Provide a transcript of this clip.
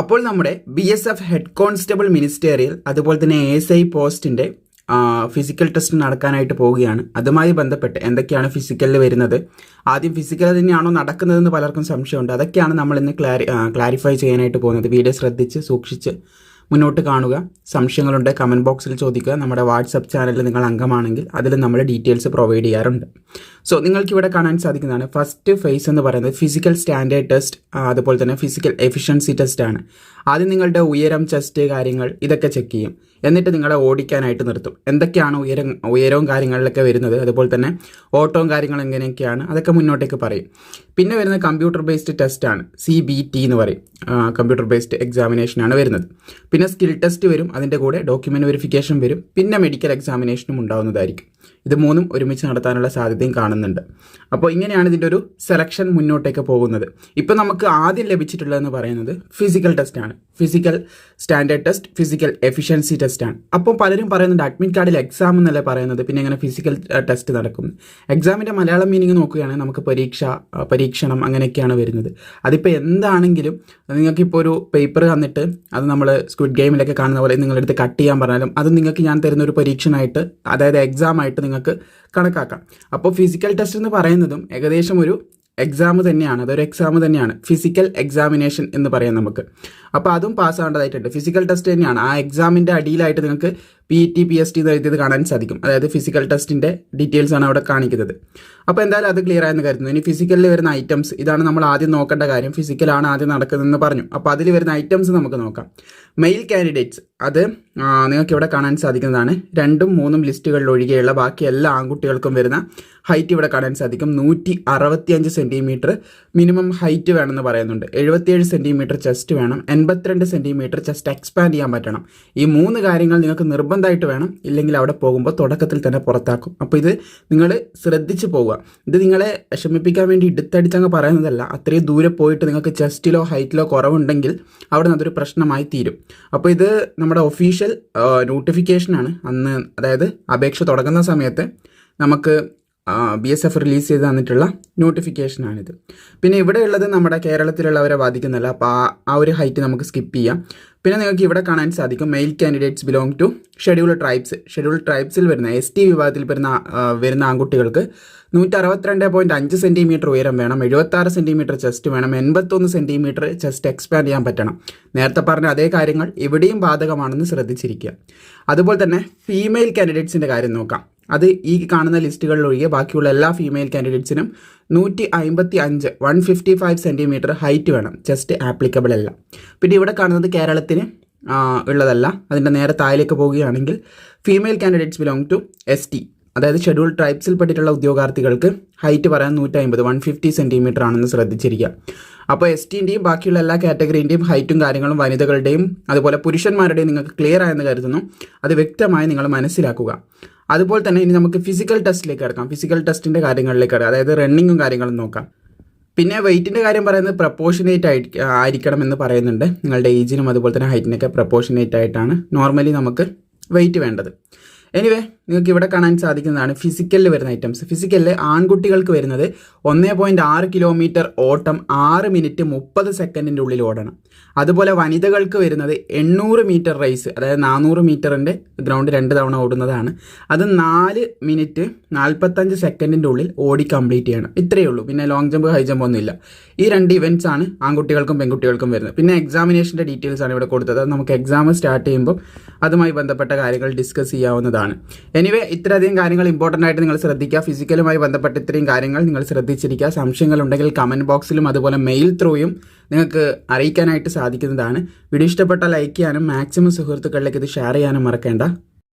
അപ്പോൾ നമ്മുടെ B S F head constable ministerial അതുപോലെ തന്നെ എസ് ഐ പോസ്റ്റിന്റെ ഫിസിക്കൽ ടെസ്റ്റ് നടക്കാനായിട്ട് പോവുകയാണ്. അതുമായി ബന്ധപ്പെട്ട് എന്തൊക്കെയാണ് ഫിസിക്കലിൽ വരുന്നത്? ആദ്യം ഫിസിക്കൽ തന്നെയാണോ നടക്കുന്നതെന്ന് പലർക്കും സംശയമുണ്ട്. അതൊക്കെയാണ് നമ്മൾ ഇന്ന് ക്ലാരി ക്ലാരിഫൈ ചെയ്യാനായിട്ട് പോകുന്നത്. വീഡിയോ ശ്രദ്ധിച്ച് സൂക്ഷിച്ച് മുന്നോട്ട് കാണുക. സംശയങ്ങളുണ്ട് കമന്റ് ബോക്സിൽ ചോദിക്കുക. നമ്മുടെ വാട്സപ്പ് ചാനലിൽ നിങ്ങൾ അംഗമാണെങ്കിൽ അതിൽ നമ്മൾ ഡീറ്റെയിൽസ് പ്രൊവൈഡ് ചെയ്യാറുണ്ട്. സോ നിങ്ങൾക്ക് ഇവിടെ കാണാൻ സാധിക്കുന്നതാണ്. ഫസ്റ്റ് ഫേസ് എന്ന് പറയുന്നത് ഫിസിക്കൽ സ്റ്റാൻഡേർഡ് ടെസ്റ്റ് അതുപോലെ തന്നെ ഫിസിക്കൽ എഫിഷ്യൻസി ടെസ്റ്റ് ആണ്. ആദ്യം നിങ്ങളുടെ ഉയരം ചെസ്റ്റ് കാര്യങ്ങൾ ഇതൊക്കെ ചെക്ക് ചെയ്യും. എന്നിട്ട് നിങ്ങളെ ഓടിക്കാനായിട്ട് നിർത്തും. എന്തൊക്കെയാണ് ഉയരം ഉയരവും കാര്യങ്ങളിലൊക്കെ വരുന്നത്? അതുപോലെ തന്നെ ഓട്ടവും കാര്യങ്ങളും എങ്ങനെയൊക്കെയാണ്? അതൊക്കെ മുന്നോട്ടേക്ക് പറയും. പിന്നെ വരുന്നത് കമ്പ്യൂട്ടർ ബേസ്ഡ് ടെസ്റ്റാണ് സി ബി ടി എന്ന് പറയും. കമ്പ്യൂട്ടർ ബേസ്ഡ് എക്സാമിനേഷനാണ് വരുന്നത്. പിന്നെ സ്കിൽ ടെസ്റ്റ് വരും അതിന്റെ കൂടെ ഡോക്യുമെന്റ് വെരിഫിക്കേഷൻ വരും. പിന്നെ മെഡിക്കൽ എക്സാമിനേഷനും ഉണ്ടാവുന്നതായിരിക്കും. ഇത് മൂന്നും ഒരുമിച്ച് നടത്താനുള്ള സാധ്യതയും കാണുന്നുണ്ട്. അപ്പോൾ ഇങ്ങനെയാണ് ഇതിന്റെ ഒരു സെലക്ഷൻ മുന്നോട്ടേക്ക് പോകുന്നത്. ഇപ്പോൾ നമുക്ക് ആദ്യം ലഭിച്ചിട്ടുള്ളതെന്ന് പറയുന്നത് ഫിസിക്കൽ ടെസ്റ്റാണ് physical standard test physical efficiency ടെസ്റ്റാണ് അപ്പോൾ പലരും പറയുന്നുണ്ട് അഡ്മിറ്റ് കാർഡിൽ എക്സാം എന്നല്ലേ പറയുന്നത്. പിന്നെ എങ്ങനെ ഫിസിക്കൽ ടെസ്റ്റ് നടക്കും. എക്സാമിന്റെ മലയാളം മീനിങ് നോക്കുകയാണെങ്കിൽ നമുക്ക് പരീക്ഷ പരീക്ഷണം അങ്ങനെയൊക്കെയാണ് വരുന്നത്. അതിപ്പോൾ എന്താണെങ്കിലും നിങ്ങൾക്കിപ്പോൾ ഒരു പേപ്പർ തന്നിട്ട് അത് നമ്മൾ സ്ക്വിഡ് ഗെയിമിലൊക്കെ കാണുന്ന പോലെ നിങ്ങളെടുത്ത് കട്ട് ചെയ്യാൻ പറഞ്ഞാലും അത് നിങ്ങൾക്ക് ഞാൻ തരുന്ന ഒരു പരീക്ഷണമായിട്ട് അതായത് എക്സാമായിട്ട് നിങ്ങൾക്ക് കണക്കാക്കാം. അപ്പോൾ ഫിസിക്കൽ ടെസ്റ്റ് എന്ന് പറയുന്നതും ഏകദേശം ഒരു എക്സാം തന്നെയാണ് അതൊരു എക്സാം തന്നെയാണ്. ഫിസിക്കൽ എക്സാമിനേഷൻ എന്ന് പറയാം നമുക്ക്. അപ്പോൾ അതും പാസ്സാവേണ്ടതായിട്ടുണ്ട് ഫിസിക്കൽ ടെസ്റ്റ് തന്നെയാണ്. ആ എക്സാമിന്റെ അടിയിലായിട്ട് നിങ്ങൾക്ക് P T P S T എഴുതിയത് കാണാൻ സാധിക്കും. അതായത് ഫിസിക്കൽ ടെസ്റ്റിന്റെ ഡീറ്റെയിൽസ് ആണ് അവിടെ കാണിക്കുന്നത്. അപ്പോൾ എന്തായാലും അത് ക്ലിയർ ആയെന്ന് കരുതുന്നു. ഇനി ഫിസിക്കലിൽ വരുന്ന ഐറ്റംസ് ഇതാണ് നമ്മൾ ആദ്യം നോക്കേണ്ട കാര്യം. ഫിസിക്കലാണ് ആദ്യം നടക്കുന്നതെന്ന് പറഞ്ഞു. അപ്പോൾ അതിൽ വരുന്ന ഐറ്റംസ് നമുക്ക് നോക്കാം. മെയിൽ കാൻഡിഡേറ്റ്സ് അത് നിങ്ങൾക്ക് ഇവിടെ കാണാൻ സാധിക്കുന്നതാണ്. രണ്ടും മൂന്നും ലിസ്റ്റുകളിൽ ഒഴികെയുള്ള ബാക്കി എല്ലാ ആൺകുട്ടികൾക്കും വരുന്ന ഹൈറ്റ് ഇവിടെ കാണാൻ സാധിക്കും. നൂറ്റി അറുപത്തിയഞ്ച് സെന്റിമീറ്റർ മിനിമം ഹൈറ്റ് വേണമെന്ന് പറയുന്നുണ്ട്. എഴുപത്തിയേഴ് സെന്റിമീറ്റർ ചെസ്റ്റ് വേണം. എൺപത്തിരണ്ട് സെന്റിമീറ്റർ ചെസ്റ്റ് എക്സ്പാൻഡ് ചെയ്യാൻ പറ്റണം. ഈ മൂന്ന് കാര്യങ്ങൾ നിങ്ങൾക്ക് നിർബന്ധമായിട്ട് വേണം. ഇല്ലെങ്കിൽ അവിടെ പോകുമ്പോൾ തുടക്കത്തിൽ തന്നെ പുറത്താക്കും. അപ്പോൾ ഇത് നിങ്ങൾ ശ്രദ്ധിച്ച് പോവുക. ഇത് നിങ്ങളെ വിഷമിപ്പിക്കാൻ വേണ്ടി ഇടുത്തടിച്ചങ്ങ് പറയുന്നതല്ല. അത്രയും ദൂരെ പോയിട്ട് നിങ്ങൾക്ക് ചെസ്റ്റിലോ ഹൈറ്റിലോ കുറവുണ്ടെങ്കിൽ അവിടെ നിന്ന് അതൊരു പ്രശ്നമായി തീരും. അപ്പോൾ ഇത് നമ്മുടെ ഒഫീഷ്യൽ നോട്ടിഫിക്കേഷനാണ് അന്ന് അതായത് അപേക്ഷ തുടങ്ങുന്ന സമയത്ത് നമുക്ക് ബി എസ് എഫ് റിലീസ് ചെയ്ത് തന്നിട്ടുള്ള നോട്ടിഫിക്കേഷനാണിത് പിന്നെ ഇവിടെ ഉള്ളത് നമ്മുടെ കേരളത്തിലുള്ളവരെ ബാധിക്കുന്നില്ല അപ്പോൾ ആ ആ ഒരു ഹൈറ്റ് നമുക്ക് സ്കിപ്പ് ചെയ്യാം. പിന്നെ നിങ്ങൾക്ക് ഇവിടെ കാണാൻ സാധിക്കും male candidates belong to schedule tribes schedule ട്രൈബ്സിൽ വരുന്ന എസ് ടി വിഭാഗത്തിൽ വരുന്ന വരുന്ന ആൺകുട്ടികൾക്ക് നൂറ്റി അറുപത്തിരണ്ട് പോയിന്റ് അഞ്ച് സെന്റിമീറ്റർ ഉയരം വേണം എഴുപത്താറ് സെന്റിമീറ്റർ ചെസ്റ്റ് വേണം എൺപത്തൊന്ന് സെന്റിമീറ്റർ ചെസ്റ്റ് എക്സ്പാൻഡ് ചെയ്യാൻ പറ്റണം. നേരത്തെ പറഞ്ഞ അതേ കാര്യങ്ങൾ ഇവിടെയും ബാധകമാണെന്ന് ശ്രദ്ധിച്ചിരിക്കുക. അതുപോലെ തന്നെ ഫീമെയിൽ കാൻഡിഡേറ്റ്സിന്റെ കാര്യം നോക്കാം. അത് ഈ കാണുന്ന ലിസ്റ്റുകളിൽ ഒഴികെ ബാക്കിയുള്ള എല്ലാ ഫീമെയിൽ കാൻഡിഡേറ്റ്സിനും നൂറ്റി അമ്പത്തി അഞ്ച് one fifty five centimetre height വേണം ജസ്റ്റ് ആപ്ലിക്കബിൾ അല്ല. പിന്നെ ഇവിടെ കാണുന്നത് കേരളത്തിന് ഉള്ളതല്ല. അതിന്റെ നേരെ താഴേക്ക് പോവുകയാണെങ്കിൽ female candidates belong to S T അതായത് ഷെഡ്യൂൾ ട്രൈബ്സിൽ പെട്ടിട്ടുള്ള ഉദ്യോഗാർത്ഥികൾക്ക് ഹൈറ്റ് പറയാൻ നൂറ്റി അമ്പത് വൺ ഫിഫ്റ്റി സെന്റിമീറ്റർ ആണെന്ന് ശ്രദ്ധിച്ചിരിക്കുക. അപ്പോൾ എസ് ടിന്റെയും ബാക്കിയുള്ള എല്ലാ കാറ്റഗറീന്റെയും ഹൈറ്റും കാര്യങ്ങളും വനിതകളുടെയും അതുപോലെ പുരുഷന്മാരുടെയും നിങ്ങൾക്ക് ക്ലിയർ ആയെന്ന് കരുതുന്നു. അത് വ്യക്തമായി നിങ്ങൾ മനസ്സിലാക്കുക. അതുപോലെ തന്നെ ഇനി നമുക്ക് ഫിസിക്കൽ ടെസ്റ്റിലേക്ക് കിടക്കാം. ഫിസിക്കൽ ടെസ്റ്റിന്റെ കാര്യങ്ങളിലേക്ക് കിടക്കാം. അതായത് റണ്ണിങ്ങും കാര്യങ്ങളും നോക്കാം. പിന്നെ വെയിറ്റിന്റെ കാര്യം പറയുന്നത് പ്രപ്പോർഷനേറ്റ് ആയി ആയിരിക്കണം എന്ന് പറയുന്നുണ്ട്. നിങ്ങളുടെ ഏജിനും അതുപോലെ തന്നെ ഹൈറ്റിനൊക്കെ പ്രപ്പോർഷനേറ്റ് ആയിട്ടാണ് നോർമലി നമുക്ക് വെയിറ്റ് വേണ്ടത്. എനിവേ നിങ്ങൾക്ക് ഇവിടെ കാണാൻ സാധിക്കുന്നതാണ് ഫിസിക്കലിൽ വരുന്ന ഐറ്റംസ് ഫിസിക്കലിൽ ആൺകുട്ടികൾക്ക് വരുന്നത് ഒന്നേ പോയിന്റ് ആറ് കിലോമീറ്റർ ഓട്ടം ആറ് മിനിറ്റ് മുപ്പത് സെക്കൻഡിന്റെ ഉള്ളിൽ ഓടണം. അതുപോലെ വനിതകൾക്ക് വരുന്നത് എണ്ണൂറ് മീറ്റർ റേസ് അതായത് നാനൂറ് മീറ്ററിന്റെ ഗ്രൗണ്ട് രണ്ട് തവണ ഓടുന്നതാണ്. അത് നാല് മിനിറ്റ് നാൽപ്പത്തഞ്ച് സെക്കൻഡിന്റെ ഉള്ളിൽ ഓടി കംപ്ലീറ്റ് ചെയ്യണം. ഇത്രയേ ഉള്ളൂ. പിന്നെ ലോങ് ജമ്പ് ഹൈ ജമ്പ് ഒന്നുമില്ല. ഈ രണ്ട് ഇവന്റ്സ് ആണ് ആൺകുട്ടികൾക്കും പെൺകുട്ടികൾക്കും വരുന്നത്. പിന്നെ എക്സാമിനേഷന്റെ ഡീറ്റെയിൽസ് ആണ് ഇവിടെ കൊടുത്തത്. നമുക്ക് എക്സാം സ്റ്റാർട്ട് ചെയ്യുമ്പോൾ അതുമായി ബന്ധപ്പെട്ട കാര്യങ്ങൾ ഡിസ്കസ് ചെയ്യാവുന്നതാണ്. എനിവേ ഇത്രയധികം കാര്യങ്ങൾ ഇമ്പോർട്ടന്റ് ആയിട്ട് നിങ്ങൾ ശ്രദ്ധിക്കുക. ഫിസിക്കലുമായി ബന്ധപ്പെട്ട് ഇത്രയും കാര്യങ്ങൾ നിങ്ങൾ ശ്രദ്ധിച്ചിരിക്കുക. സംശയങ്ങളുണ്ടെങ്കിൽ കമന്റ് ബോക്സിലും അതുപോലെ മെയിൽ ത്രൂയും നിങ്ങൾക്ക് അറിയിക്കാനായിട്ട് സാധിക്കുന്നതാണ്. വീഡിയോ ഇഷ്ടപ്പെട്ട ലൈക്ക് ചെയ്യാനും മാക്സിമം സുഹൃത്തുക്കളിലേക്ക് ഇത് ഷെയർ ചെയ്യാനും മറക്കേണ്ട.